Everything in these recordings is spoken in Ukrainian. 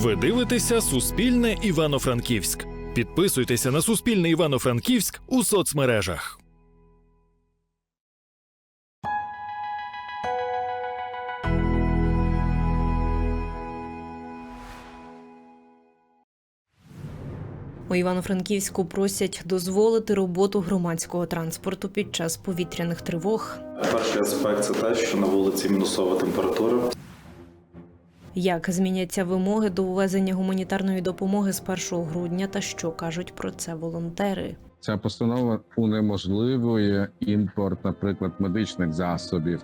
Ви дивитеся Суспільне Івано-Франківськ. Підписуйтеся на Суспільне Івано-Франківськ у соцмережах. У Івано-Франківську просять дозволити роботу громадського транспорту під час повітряних тривог. Перший аспект це те, що на вулиці мінусова температура. Як зміняться вимоги до ввезення гуманітарної допомоги з 1 грудня та що кажуть про це волонтери? Ця постанова унеможливує імпорт, наприклад, медичних засобів.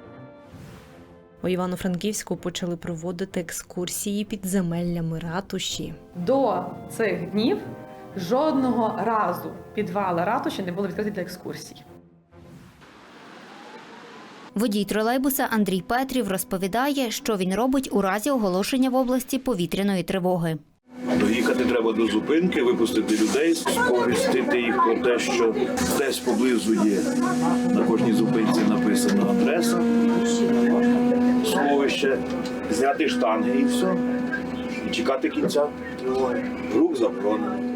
У Івано-Франківську почали проводити екскурсії підземеллями ратуші. До цих днів жодного разу підвали ратуші не були відкриті для екскурсій. Водій тролейбуса Андрій Петрів розповідає, що він робить у разі оголошення в області повітряної тривоги. Доїхати треба до зупинки, випустити людей, сповістити їх про те, що десь поблизу є. На кожній зупинці написана адреса, сховище, зняти штанги і все. І чекати кінця тривоги. Рух заборонений.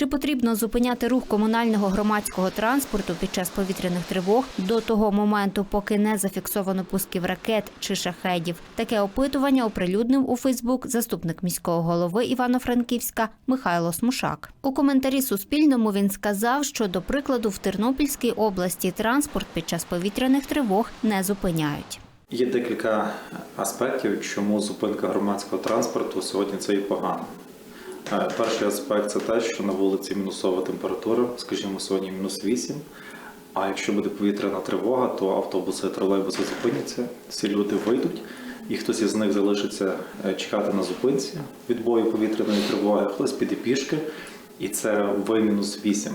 Чи потрібно зупиняти рух комунального громадського транспорту під час повітряних тривог до того моменту, поки не зафіксовано пусків ракет чи шахедів? Таке опитування оприлюднив у Фейсбук заступник міського голови Івано-Франківська Михайло Смушак. У коментарі Суспільному він сказав, що до прикладу в Тернопільській області транспорт під час повітряних тривог не зупиняють. Є декілька аспектів, чому зупинка громадського транспорту сьогодні це і погано. Е, Перший аспект це те, що на вулиці мінусова температура, скажімо, сьогодні мінус 8. А якщо буде повітряна тривога, то автобуси, тролейбуси зупиняться, всі люди вийдуть, і хтось із них залишиться е, чекати на зупинці відбою повітряної тривоги, хтось піде пішки, і це в мінус 8.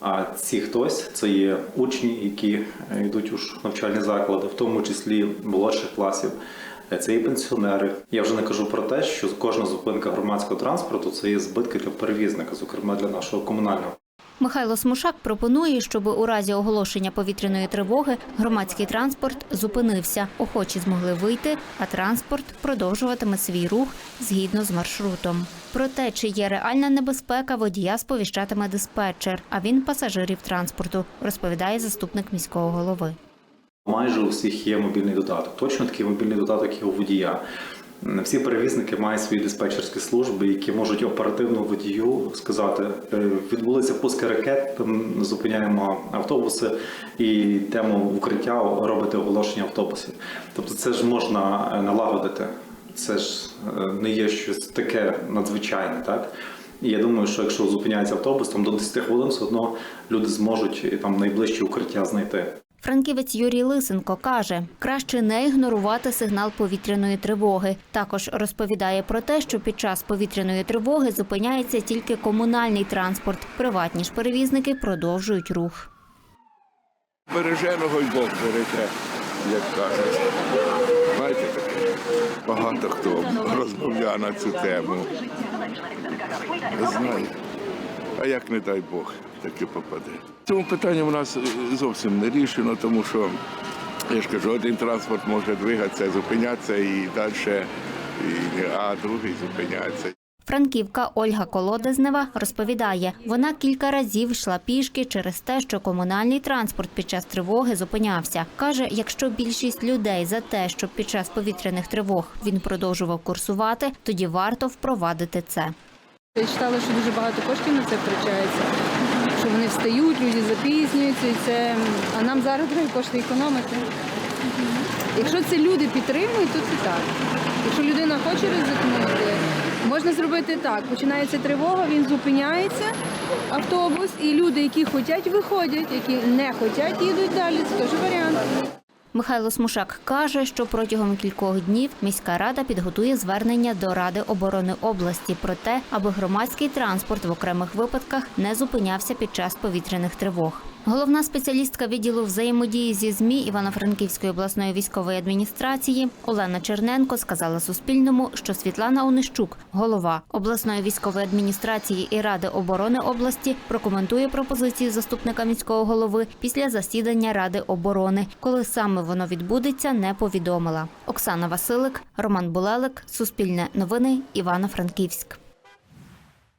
А ці хтось це є учні, які е, йдуть у навчальні заклади, в тому числі молодших класів. Е, Це і пенсіонери. Я вже не кажу про те, що кожна зупинка громадського транспорту це є збитки для перевізника, зокрема для нашого комунального. Михайло Смушак пропонує, щоб у разі оголошення повітряної тривоги громадський транспорт зупинився. Охочі змогли вийти, а транспорт продовжуватиме свій рух згідно з маршрутом. Про те, чи є реальна небезпека, водія сповіщатиме диспетчер, а він пасажирів транспорту, розповідає заступник міського голови. Майже у всіх є мобільний додаток. Точно такий мобільний додаток є у водія. Всі перевізники мають свої диспетчерські служби, які можуть оперативно водію сказати: е, відбулися пуски ракет, зупиняємо автобуси і йдемо в укриття робити оголошення автобусів. Тобто, це ж можна е, налагодити. Це ж е, не є щось таке надзвичайне, так? І я думаю, що якщо зупиняється автобус, там до 10 хвилин все одно люди зможуть там найближче укриття знайти. Франківець Юрій Лисенко каже, краще не ігнорувати сигнал повітряної тривоги. Також розповідає про те, що під час повітряної тривоги зупиняється тільки комунальний транспорт. Приватні ж перевізники продовжують рух. Береженого й Бог береже, як кажуть. Знаєте, багато хто розмовляє на цю тему. Знаю. А як не дай Бог, таки попаде. Цьому питанню у нас е, зовсім не рішено, тому що я ж кажу, один транспорт може двигатися, зупинятися і далі, і, а другий зупиняється. Франківка Ольга Колодезнева розповідає, вона кілька разів йшла пішки через те, що комунальний транспорт під час тривоги зупинявся. Каже, якщо більшість людей за те, щоб під час повітряних тривог він продовжував курсувати, тоді варто впровадити це. Я читала, що дуже багато коштів на це втрачається, що вони встають, люди запізнюються, і це а нам зараз треба кошти економити. Якщо це люди підтримують, то це так. Якщо людина хоче ризикнути, можна зробити так. Починається тривога, він зупиняється, автобус, і люди, які хочуть, виходять, які не хочуть, їдуть далі. Це теж варіант. Михайло Смушак каже, що протягом кількох днів міська рада підготує звернення до Ради оборони області про те, аби громадський транспорт в окремих випадках не зупинявся під час повітряних тривог. Головна спеціалістка відділу взаємодії зі ЗМІ Івано-Франківської обласної військової адміністрації Олена Черненко сказала Суспільному, що Світлана Онищук, голова обласної військової адміністрації і ради оборони області, прокоментує пропозиції заступника міського голови після засідання ради оборони. Коли саме воно відбудеться, не повідомила. Оксана Василик, Роман Булелик, Суспільне новини, Івано-Франківськ.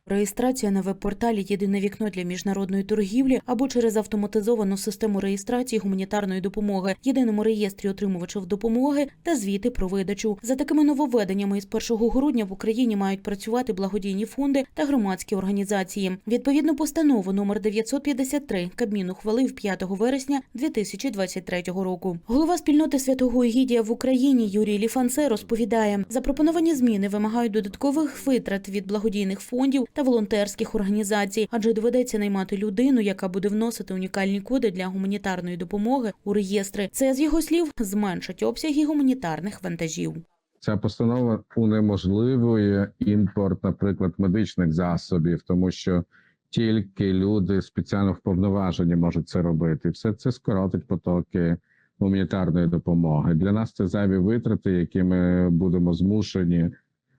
Реєстрація на веб-порталі Єдине вікно для міжнародної торгівлі або через автоматизовану систему реєстрації гуманітарної допомоги, єдиному реєстрі отримувачів допомоги та звіти про видачу. За такими нововведеннями із 1 грудня в Україні мають працювати благодійні фонди та громадські організації. Відповідну постанову номер 953 Кабмін ухвалив 5 вересня 2023 року. Голова спільноти святого Егідія в Україні Юрій Ліфанце розповідає, запропоновані зміни вимагають додаткових витрат від благодійних фондів та волонтерських організацій, адже доведеться наймати людину, яка буде вносити унікальні коди для гуманітарної допомоги у реєстри. Це з його слів зменшить обсяги гуманітарних вантажів. Ця постанова унеможливує імпорт, наприклад, медичних засобів, тому що тільки люди спеціально вповноважені можуть це робити. Все це скоротить потоки гуманітарної допомоги. Для нас це зайві витрати, які ми будемо змушені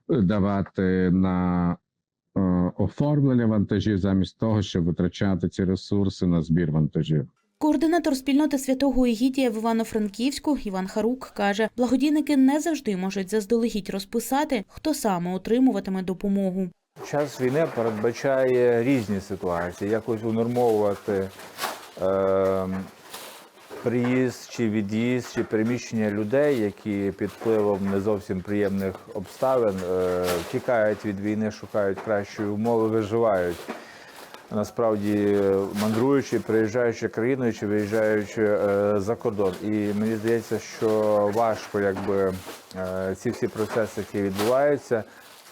давати на оформлення вантажів замість того, щоб витрачати ці ресурси на збір вантажів. Координатор спільноти святого Егідія в Івано-Франківську Іван Харук каже, благодійники не завжди можуть заздалегідь розписати, хто саме отримуватиме допомогу. Час війни передбачає різні ситуації, якось унормовувати е, приїзд чи від'їзд, чи переміщення людей, які під впливом не зовсім приємних обставин е, тікають від війни, шукають кращої умови, виживають. Насправді мандруючи, приїжджаючи країною чи виїжджаючи е, за кордон. І мені здається, що важко, якби е, ці всі процеси, які відбуваються,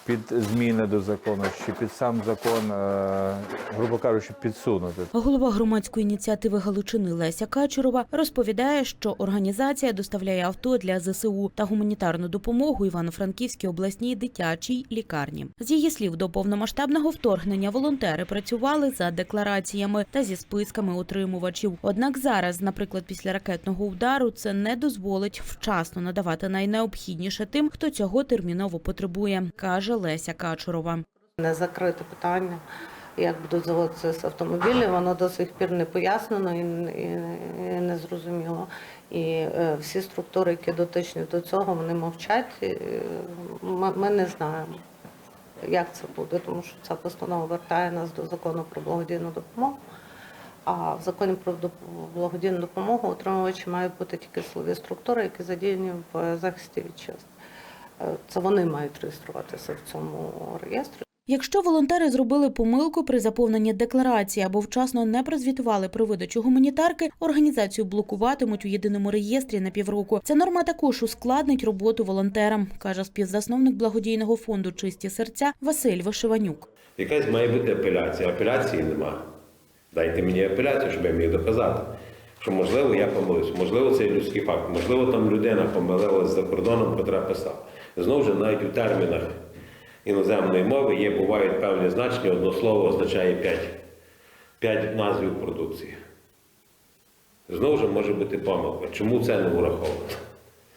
під зміни до закону чи під сам закон, е, грубо кажучи, підсунути. Голова громадської ініціативи Галичини Леся Качурова розповідає, що організація доставляє авто для ЗСУ та гуманітарну допомогу Івано-Франківській обласній дитячій лікарні. З її слів, до повномасштабного вторгнення волонтери працювали за деклараціями та зі списками отримувачів. Однак зараз, наприклад, після ракетного удару, це не дозволить вчасно надавати найнеобхідніше тим, хто цього терміново потребує, каже Леся Качурова. Не закрите питання, як будуть заводитися з автомобілів, воно до сих пір не пояснено і, не зрозуміло. І е, всі структури, які дотичні до цього, вони мовчать. Ми, ми не знаємо, як це буде, тому що ця постанова вертає нас до закону про благодійну допомогу. А в законі про благодійну допомогу отримувачі мають бути тільки силові структури, які задіяні в захисті вітчизни. Це вони мають реєструватися в цьому реєстрі. Якщо волонтери зробили помилку при заповненні декларації або вчасно не прозвітували про видачу гуманітарки, організацію блокуватимуть у єдиному реєстрі на півроку. Ця норма також ускладнить роботу волонтерам, каже співзасновник благодійного фонду Чисті серця Василь Вишиванюк. Якась має бути апеляція. Апеляції нема. Дайте мені апеляцію, щоб я міг доказати. Що можливо я помилився, можливо, це людський факт, можливо, там людина помилилась за кордоном, Петра писав. Знову ж навіть у термінах іноземної мови є, бувають певні значення, одно слово означає 5, 5 назвів продукції. Знову ж може бути помилка. Чому це не враховано?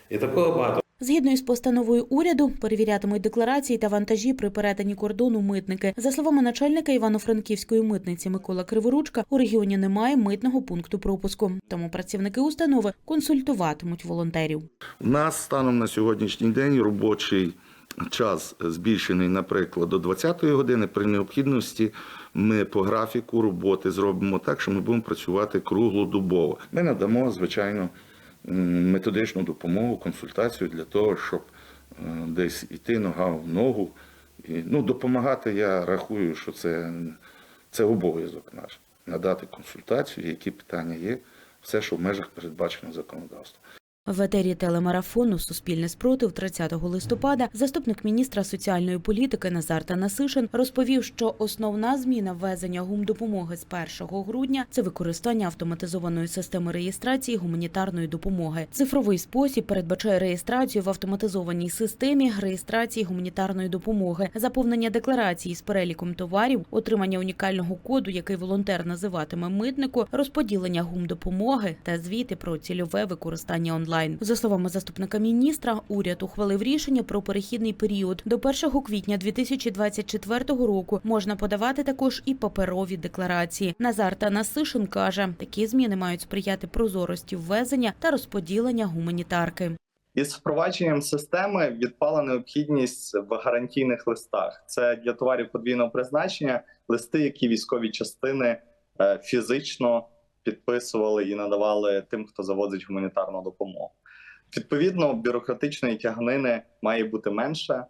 І такого багато. Згідно із постановою уряду, перевірятимуть декларації та вантажі при перетині кордону митники. За словами начальника Івано-Франківської митниці Микола Криворучка, у регіоні немає митного пункту пропуску. Тому працівники установи консультуватимуть волонтерів. У нас станом на сьогоднішній день робочий час збільшений, наприклад, до 20-ї години. При необхідності ми по графіку роботи зробимо так, що ми будемо працювати круглодобово. Ми надамо, звичайно, методичну допомогу, консультацію для того, щоб е, десь іти нога в ногу. І, ну, допомагати, я рахую, що це, це обов'язок наш. Надати консультацію, які питання є, все, що в межах передбачено законодавством. В етері телемарафону Суспільне спротив 30 листопада заступник міністра соціальної політики Назар Танасишин розповів, що основна зміна ввезення гумдопомоги з 1 грудня це використання автоматизованої системи реєстрації гуманітарної допомоги. Цифровий спосіб передбачає реєстрацію в автоматизованій системі реєстрації гуманітарної допомоги, заповнення декларації з переліком товарів, отримання унікального коду, який волонтер називатиме митнику, розподілення гумдопомоги та звіти про цільове використання онлайн. За словами заступника міністра, уряд ухвалив рішення про перехідний період. До 1 квітня 2024 року можна подавати також і паперові декларації. Назар Танасишин каже, такі зміни мають сприяти прозорості ввезення та розподілення гуманітарки. Із впровадженням системи відпала необхідність в гарантійних листах. Це для товарів подвійного призначення листи, які військові частини е, фізично підписували і надавали тим, хто завозить гуманітарну допомогу. Відповідно, бюрократичної тяганини має бути менше,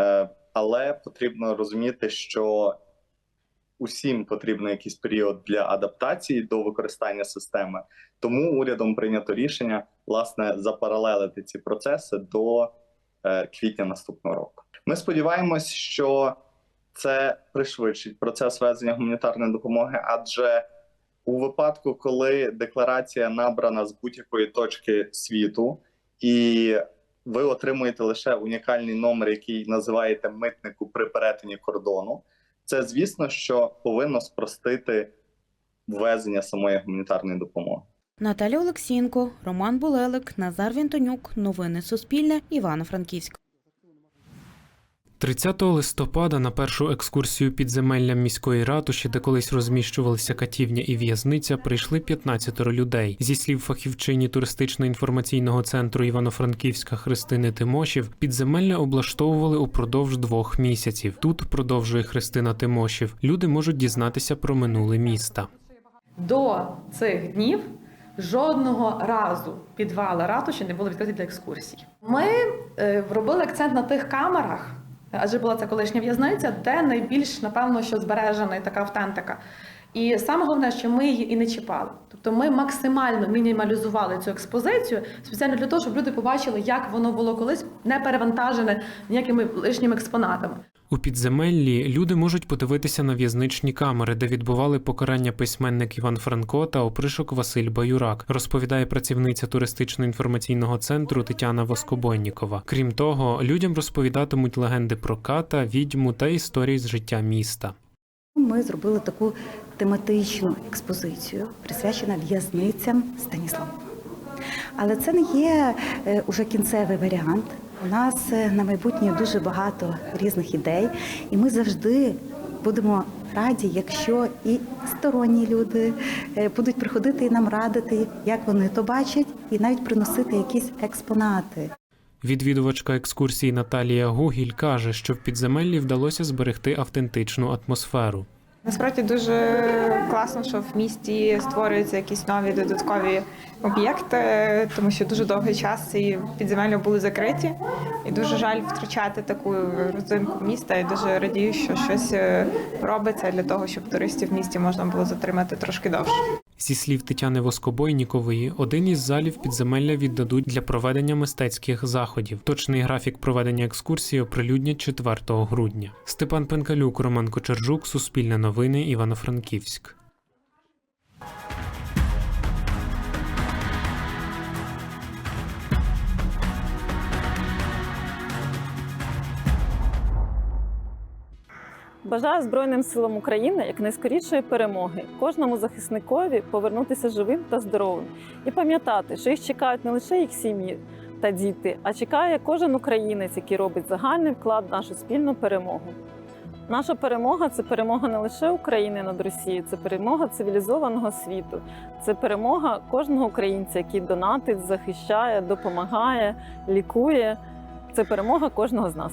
е, але потрібно розуміти, що усім потрібен якийсь період для адаптації до використання системи. Тому урядом прийнято рішення власне запаралелити ці процеси до е, квітня наступного року. Ми сподіваємось, що це пришвидшить процес везення гуманітарної допомоги, адже у випадку, коли декларація набрана з будь-якої точки світу, і ви отримуєте лише унікальний номер, який називаєте митнику при перетині кордону, це звісно, що повинно спростити ввезення самої гуманітарної допомоги. Наталя Олексієнко, Роман Булелик, Назар Вінтонюк. Новини Суспільне. Івано-Франківськ. 30 листопада на першу екскурсію підземеллям міської ратуші, де колись розміщувалися катівня і в'язниця, прийшли 15 людей. Зі слів фахівчині туристично-інформаційного центру Івано-Франківська Христини Тимошів, підземелля облаштовували упродовж двох місяців. Тут продовжує Христина Тимошів. Люди можуть дізнатися про минуле міста. До цих днів жодного разу підвали ратуші не були відкриті для екскурсій. Ми е, робили акцент на тих камерах, адже була це колишня в'язниця, де найбільш напевно що збережена така автентика. І саме головне, що ми її і не чіпали. Тобто ми максимально мінімалізували цю експозицію спеціально для того, щоб люди побачили, як воно було колись не перевантажене ніякими лишніми експонатами. У підземеллі люди можуть подивитися на в'язничні камери, де відбували покарання письменник Іван Франко та опришок Василь Баюрак, розповідає працівниця туристично-інформаційного центру Тетяна Воскобойнікова. Крім того, людям розповідатимуть легенди про ката, відьму та історії з життя міста. Ми зробили таку тематичну експозицію, присвячену в'язницям Станіслава. Але це не є е, уже кінцевий варіант. У нас е, на майбутнє дуже багато різних ідей, і ми завжди будемо раді, якщо і сторонні люди е, будуть приходити і нам радити, як вони то бачать, і навіть приносити якісь експонати. Відвідувачка екскурсії Наталія Гугіль каже, що в підземеллі вдалося зберегти автентичну атмосферу. Насправді дуже класно, що в місті створюються якісь нові додаткові об'єкти, тому що дуже довгий час ці підземелля були закриті, і дуже жаль втрачати таку родзинку міста. І дуже радію, що щось е, робиться для того, щоб туристів в місті можна було затримати трошки довше. Зі слів Тетяни Воскобойнікової, один із залів підземелля віддадуть для проведення мистецьких заходів. Точний графік проведення екскурсії оприлюднять 4 грудня. Степан Пенкалюк, Роман Кочержук, Суспільне новини, Івано-Франківськ. Бажаю Збройним силам України якнайскорішої перемоги, кожному захисникові повернутися живим та здоровим і пам'ятати, що їх чекають не лише їх сім'ї та діти, а чекає кожен українець, який робить загальний вклад в нашу спільну перемогу. Наша перемога це перемога не лише України над Росією, це перемога цивілізованого світу, це перемога кожного українця, який донатить, захищає, допомагає, лікує. Це перемога кожного з нас.